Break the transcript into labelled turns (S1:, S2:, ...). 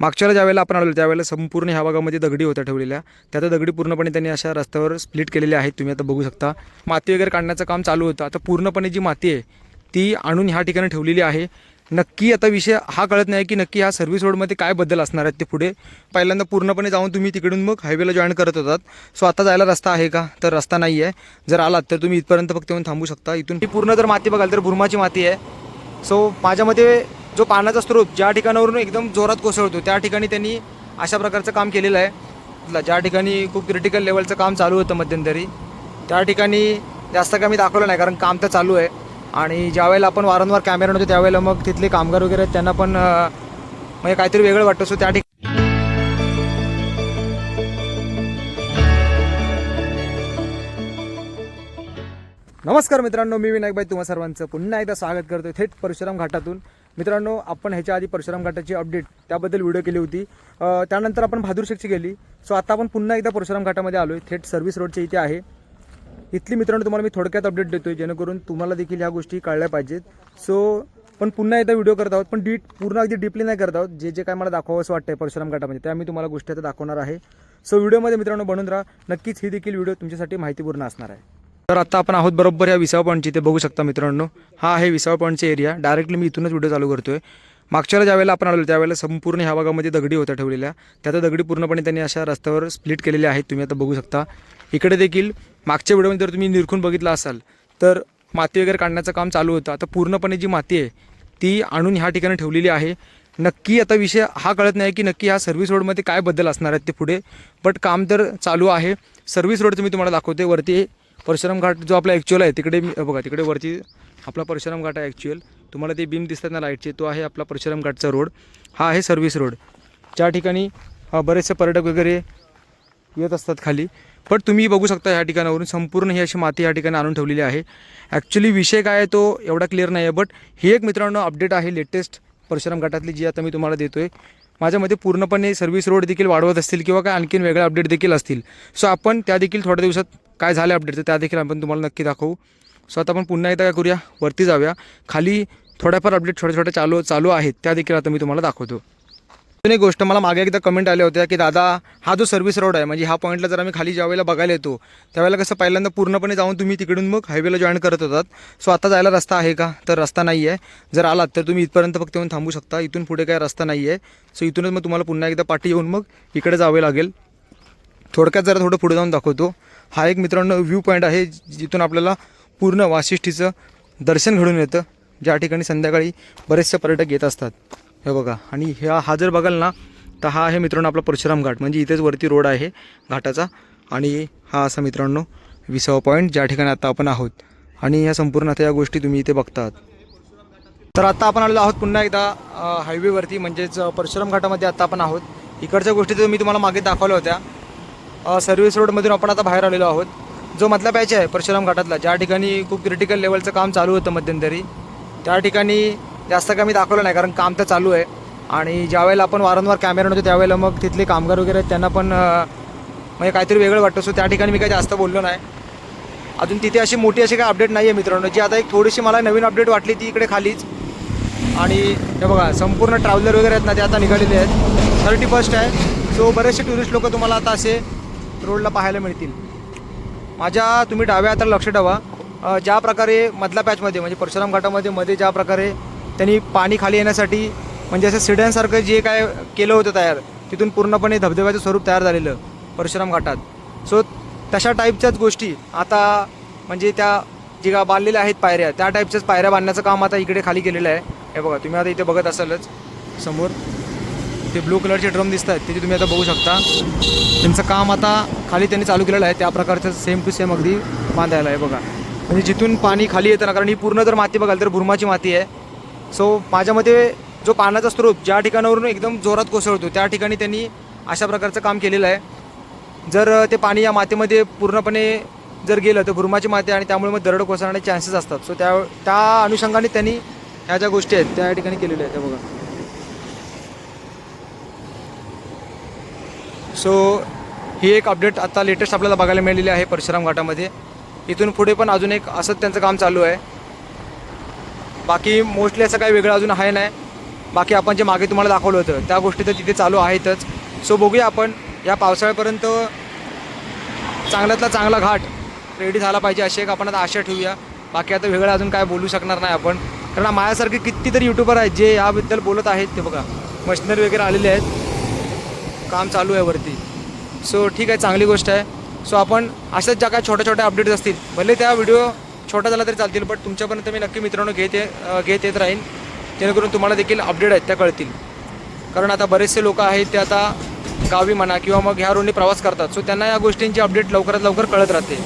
S1: मागच्याला ज्यावेळेला आपण आलो त्यावेळेला संपूर्ण ह्या भागामध्ये दगडी होत्या ठेवलेल्या त्या आता दगडी पूर्णपणे त्यांनी अशा रस्त्यावर स्प्लिट केलेल्या आहेत तुम्ही आता बघू शकता. माती वगैरे काढण्याचं काम चालू होतं. आता पूर्णपणे जी माती आहे ती आणून ह्या ठिकाणी ठेवलेली आहे. नक्की आता विषय हा कळत नाही की नक्की ह्या सर्व्हिस रोडमध्ये काय बदल असणार आहेत ते पुढे. पहिल्यांदा पूर्णपणे जाऊन तुम्ही तिकडून मग हायवेला जॉईन करत होतात. सो आता जायला रस्ता आहे का? तर रस्ता नाही आहे जर आलात तर तुम्ही इथपर्यंत फक्त येऊन थांबू शकता. इथून ही पूर्ण जर माती बघाल तर भुरमाची माती आहे. सो माझ्या मते जो पाण्याचा स्रोत ज्या ठिकाणावरून एकदम जोरात कोसळतो त्या ठिकाणी त्यांनी अशा प्रकारचं काम केलेलं आहे. ज्या ठिकाणी खूप क्रिटिकल लेवलचं काम चालू होतं मध्यंतरी त्या ठिकाणी जास्त काही मी दाखवलं नाही कारण काम तर चालू आहे. आणि ज्यावेळेला आपण वारंवार कॅमेरा होतो त्यावेळेला मग तिथले कामगार वगैरे आहेत, त्यांना पण म्हणजे काहीतरी वेगळं वाटतं सो त्या ठिकाणी नमस्कार मित्रांनो मी विनायक भाई तुम्हा सर्वांचं पुन्हा एकदा स्वागत करतो थेट परशुराम घाटातून. मित्रांनो आपण ह्याच्या आधी परशुराम घाटाची अपडेट त्याबद्दल व्हिडिओ केली होती. त्यानंतर आपण बहादूर शेखची गेली सो आता आपण पुन्हा एकदा परशुराम घाटामध्ये आलो आहे थेट सर्व्हिस रोडच्या इथे आहे. इथली मित्रांनो तुम्हाला मी थोडक्यात अपडेट देतो आहे जेणेकरून तुम्हाला देखील ह्या गोष्टी कळल्या पाहिजेत. सो पण पुन्हा एकदा व्हिडिओ करत आहोत. पण डीट पूर्ण अगदी डीपली नाही करत आहोत. जे जे काय मला दाखवावं असं आहे परशुराम घाटामध्ये त्या मी तुम्हाला गोष्टी आता दाखवणार आहे. सो व्हिडिओमध्ये मित्रांनो बनून राहा. नक्कीच ही देखील व्हिडिओ तुमच्यासाठी माहितीपूर्ण असणार आहे. तर आता आपण आहोत बरोबर या विसाव पॉईंटची ते बघू शकता मित्रांनो हा आहे विसाव पॉईंटचा एरिया डायरेक्टली मी इथूनच व्हिडिओ चालू करतोय. मागच्या वेळेला ज्यावेळेला आपण आलो त्यावेळेला संपूर्ण ह्या भागामध्ये दगडी होत्या ठेवलेल्या. त्या आता दगडी पूर्णपणे त्यांनी अशा रस्त्यावर स्प्लिट केलेल्या आहेत. तुम्ही आता बघू शकता. इकडे देखील मागच्या व्हिडिओमध्ये जर तुम्ही निरखून बघितला असाल तर माती वगैरे काढण्याचं काम चालू होतं. आता पूर्णपणे जी माती आहे ती आणून ह्या ठिकाणी ठेवलेली आहे. नक्की आता विषय हा कळत नाही की नक्की ह्या सर्व्हिस रोडमध्ये काय बदल असणार आहेत ते पुढे. बट काम तर चालू आहे. सर्व्हिस रोडचं मी तुम्हाला दाखवते वरती परशुराम घाट जो आपला ॲक्च्युअल आहे तिकडे बघा तिकडे वरती आपला परशुराम घाट आहे ॲक्च्युअल तुम्हाला ते बीम दिसतात ना लाईटचे तो आहे आपला परशुराम घाटचा रोड हा आहे सर्व्हिस रोड ज्या ठिकाणी बरेचसे पर्यटक वगैरे येत असतात खाली. पण तुम्ही बघू शकता ह्या ठिकाणावरून संपूर्ण ही अशी माती या ठिकाणी आणून ठेवलेली आहे. ॲक्च्युली विषय काय आहे तो एवढा क्लिअर नाही आहे बट ही एक मित्रांनो अपडेट आहे लेटेस्ट परशुराम घाटातली जी आता मी तुम्हाला देतो आहे माझ्यामध्ये पूर्णपणे सर्व्हिस रोड देखील वाढवत असतील किंवा काय आणखीन वेगळा अपडेट देखील असतील. सो आपण त्या देखील थोड्या दिवसात काय झालं अपडेट तर त्या देखील आपण तुम्हाला नक्की दाखवू. सो आता आपण पुन्हा एकदा काय करूया? वरती जाऊया. खाली थोड्याफार अपडेट छोट्या छोट्या चालू चालू आहेत. त्या देखील आता मी तुम्हाला दाखवतो. अजून एक गोष्ट मला मागे एकदा कमेंट आल्या होत्या की दादा हा जो सर्व्हिस रोड आहे म्हणजे ह्या पॉईंटला जर आम्ही खाली ज्यावेळेला बघायला येतो त्यावेळेला कसं पहिल्यांदा पूर्णपणे जाऊन तुम्ही तिकडून मग हायवेला जॉईन करत होतात. सो आता जायला रस्ता आहे का? तर रस्ता नाही आहे जर आलात तर तुम्ही इथपर्यंत फक्त येऊन थांबू शकता. इथून पुढे काय रस्ता नाही आहे सो इथूनच मग तुम्हाला पुन्हा एकदा पाठी येऊन मग इकडे जावे लागेल. थोडक्यात जरा थोडं पुढे जाऊन दाखवतो. हा एक मित्रांनो व्ह्यू पॉईंट आहे जिथून आपल्याला पूर्ण वाशिष्ठीचं दर्शन घडून येतं. ज्या ठिकाणी संध्याकाळी बरेचसे पर्यटक येत असतात. हे बघा. आणि ह्या हा जर बघाल ना तर हा आहे मित्रांनो आपला परशुराम घाट. म्हणजे इथेच वरती रोड आहे घाटाचा. आणि हा असा मित्रांनो विसावा पॉईंट ज्या ठिकाणी आता आपण आहोत. आणि ह्या संपूर्ण आता या गोष्टी तुम्ही इथे बघतात. तर आता आपण आलेलो आहोत पुन्हा एकदा हायवेवरती म्हणजेच परशुराम घाटामध्ये आता आपण आहोत. इकडच्या गोष्टी तर मी तुम्हाला मागे दाखवल्या होत्या. सर्व्हिस रोडमधून आपण आता बाहेर आलेलो आहोत. जो मधला पॅच आहे परशुराम घाटातला ज्या ठिकाणी खूप क्रिटिकल लेवलचं काम चालू होतं मध्यंतरी त्या ठिकाणी जास्त काय मी दाखवलं नाही कारण काम तर चालू आहे. आणि ज्यावेळेला आपण वारंवार कॅमेरा नव्हतो त्यावेळेला मग तिथले कामगार वगैरे आहेत त्यांना पण म्हणजे काहीतरी वेगळं वाटतं सो त्या ठिकाणी मी काही जास्त बोललो नाही. अजून तिथे अशी मोठी अशी काही अपडेट नाही आहे मित्रांनो. जी आता एक थोडीशी मला नवीन अपडेट वाटली ती इकडे खालीच. आणि हे बघा संपूर्ण ट्रॅव्हलर वगैरे आहेत ना ते आता निघालेले आहेत. थर्टी फर्स्ट आहे. सो बरेचसे टुरिस्ट लोक तुम्हाला आता असे रोडला पाहायला मिळतील. माझ्या तुम्ही डाव्या हाताला लक्ष ठेवा. ज्या प्रकारे मधल्या पॅचमध्ये म्हणजे परशुराम घाटामध्ये मध्ये ज्या प्रकारे त्यांनी पाणी खाली येण्यासाठी म्हणजे असं सिड्यांसारखं जे काय केलं होतं तयार तिथून पूर्णपणे धबधब्याचं स्वरूप तयार झालेलं परशुराम घाटात. सो तशा टाईपच्याच गोष्टी आता म्हणजे त्या जे का बांधलेल्या आहेत पायऱ्या त्या टाईपच्याच पायऱ्या बांधण्याचं काम आता इकडे खाली केलेलं आहे. हे बघा तुम्ही आता इथे बघत असालच समोर. ते ब्लू कलरचे ड्रम दिसत आहेत त्याचे तुम्ही आता बघू शकता. त्यांचं काम आता खाली त्यांनी चालू केलेलं आहे त्या प्रकारचं सेम टू सेम अगदी बांधायला आहे बघा. म्हणजे जिथून पाणी खाली येतं ना कारण ही पूर्ण जर माती बघाल तर भुरमाची माती आहे. सो माझ्या मते जो पाण्याचा स्रोत ज्या ठिकाणावरून एकदम जोरात कोसळतो त्या ठिकाणी त्यांनी अशा प्रकारचं काम केलेलं आहे. जर ते पाणी या मातीमध्ये पूर्णपणे जर गेलं तर भुरमाची माती आणि त्यामुळे मग दरड कोसळण्याचे चान्सेस असतात. सो त्या त्या अनुषंगाने त्यांनी ह्या ज्या गोष्टी आहेत त्या ठिकाणी केलेल्या आहेत त्या बघा. सो ही एक अपडेट आता लेटेस्ट आपल्याला बघायला मिळालेली आहे परशुराम घाटामध्ये. इथून पुढे पण अजून एक असंच त्यांचं काम चालू आहे. बाकी मोस्टली असं काही वेगळं अजून आहे नाही. बाकी आपण जे मागे तुम्हाला दाखवलं होतं त्या गोष्टी तर तिथे चालू आहेतच. सो बघूया आपण या पावसाळ्यापर्यंत चांगल्यातला चांगला घाट रेडी झाला पाहिजे अशी एक आपण आता आशा ठेवूया. बाकी आता वेगळं अजून काय बोलू शकणार नाही आपण. कारण माझ्यासारखे कितीतरी युट्यूबर आहेत जे याबद्दल बोलत आहेत ते बघा. मशिनरी वगैरे आलेले आहेत. काम चालू आहे वरती. सो ठीक आहे चांगली गोष्ट आहे. सो आपण अशाच ज्या काय छोट्या छोट्या अपडेट्स असतील भले त्या व्हिडिओ छोटा झाला तरी चालतील बट तुमच्यापर्यंत मी नक्की मित्रांनो घेत ये- घेत येत राहीन. जेणेकरून तुम्हाला देखील अपडेट आहेत त्या कळतील. कारण आता बरेचसे लोक आहेत ते आता गावी म्हणा किंवा मग ह्या रोडने प्रवास करतात. सो त्यांना या गोष्टींची अपडेट लवकरात लवकर कळत राहते.